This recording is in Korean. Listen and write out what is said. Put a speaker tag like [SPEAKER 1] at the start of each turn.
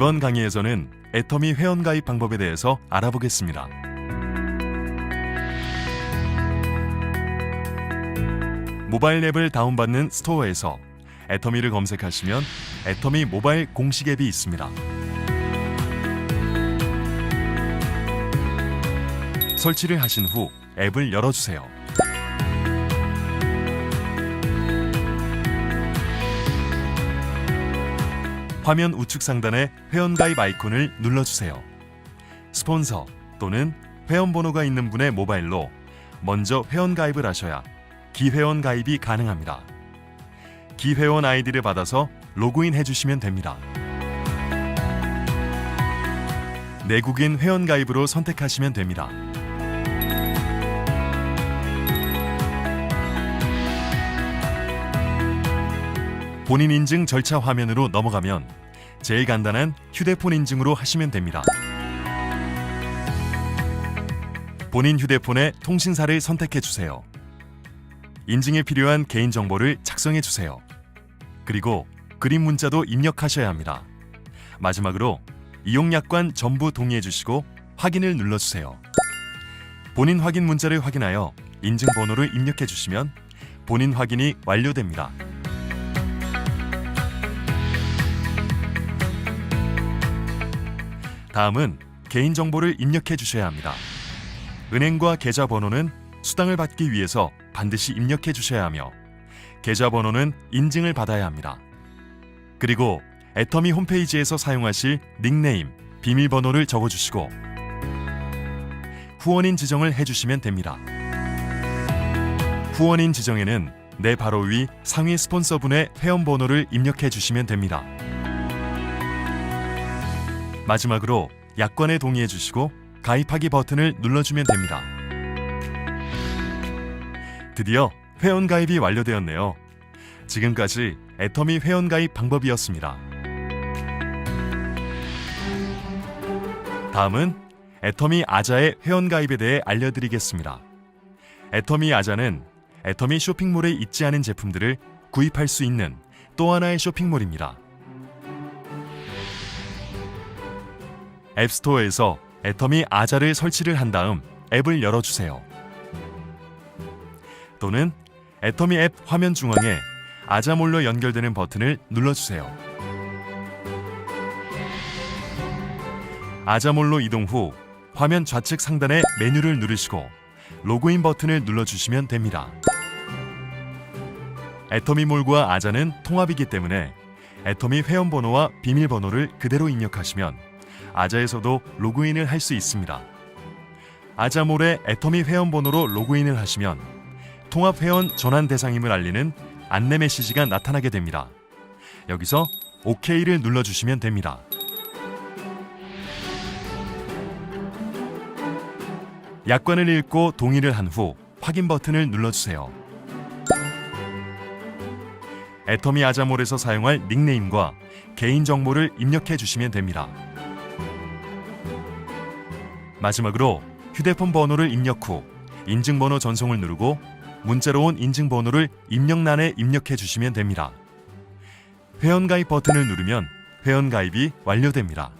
[SPEAKER 1] 이번 강의에서는 애터미 회원가입 방법에 대해서 알아보겠습니다. 모바일 앱을 다운받는 스토어에서 애터미를 검색하시면 애터미 모바일 공식 앱이 있습니다. 설치를 하신 후 앱을 열어주세요. 화면 우측 상단에 회원가입 아이콘을 눌러주세요. 스폰서 또는 회원번호가 있는 분의 모바일로 먼저 회원가입을 하셔야 기회원 가입이 가능합니다. 기회원 아이디를 받아서 로그인 해주시면 됩니다. 내국인 회원 가입으로 선택하시면 됩니다. 본인 인증 절차 화면으로 넘어가면 제일 간단한 휴대폰 인증으로 하시면 됩니다. 본인 휴대폰의 통신사를 선택해 주세요. 인증에 필요한 개인정보를 작성해 주세요. 그리고 그림 문자도 입력하셔야 합니다. 마지막으로 이용약관 전부 동의해 주시고 확인을 눌러 주세요. 본인 확인 문자를 확인하여 인증 번호를 입력해 주시면 본인 확인이 완료됩니다. 다음은 개인정보를 입력해 주셔야 합니다. 은행과 계좌 번호는 수당을 받기 위해서 반드시 입력해 주셔야 하며 계좌 번호는 인증을 받아야 합니다. 그리고 애터미 홈페이지에서 사용하실 닉네임, 비밀번호를 적어 주시고 후원인 지정을 해 주시면 됩니다. 후원인 지정에는 내 바로 위 상위 스폰서분의 회원 번호를 입력해 주시면 됩니다. 마지막으로 약관에 동의해 주시고 가입하기 버튼을 눌러주면 됩니다. 드디어 회원 가입이 완료되었네요. 지금까지 애터미 회원 가입 방법이었습니다. 다음은 애터미 아자의 회원 가입에 대해 알려드리겠습니다. 애터미 아자는 애터미 쇼핑몰에 있지 않은 제품들을 구입할 수 있는 또 하나의 쇼핑몰입니다. 앱스토어에서 애터미 아자를 설치를 한 다음 앱을 열어주세요. 또는 애터미 앱 화면 중앙에 아자몰로 연결되는 버튼을 눌러주세요. 아자몰로 이동 후 화면 좌측 상단의 메뉴를 누르시고 로그인 버튼을 눌러주시면 됩니다. 애터미몰과 아자는 통합이기 때문에 애터미 회원번호와 비밀번호를 그대로 입력하시면 아자에서도 로그인을 할 수 있습니다. 아자몰의 애터미 회원번호로 로그인을 하시면 통합 회원 전환 대상임을 알리는 안내 메시지가 나타나게 됩니다. 여기서 OK를 눌러주시면 됩니다. 약관을 읽고 동의를 한 후 확인 버튼을 눌러주세요. 애터미 아자몰에서 사용할 닉네임과 개인 정보를 입력해 주시면 됩니다. 마지막으로 휴대폰 번호를 입력 후 인증번호 전송을 누르고 문자로 온 인증번호를 입력란에 입력해 주시면 됩니다. 회원가입 버튼을 누르면 회원가입이 완료됩니다.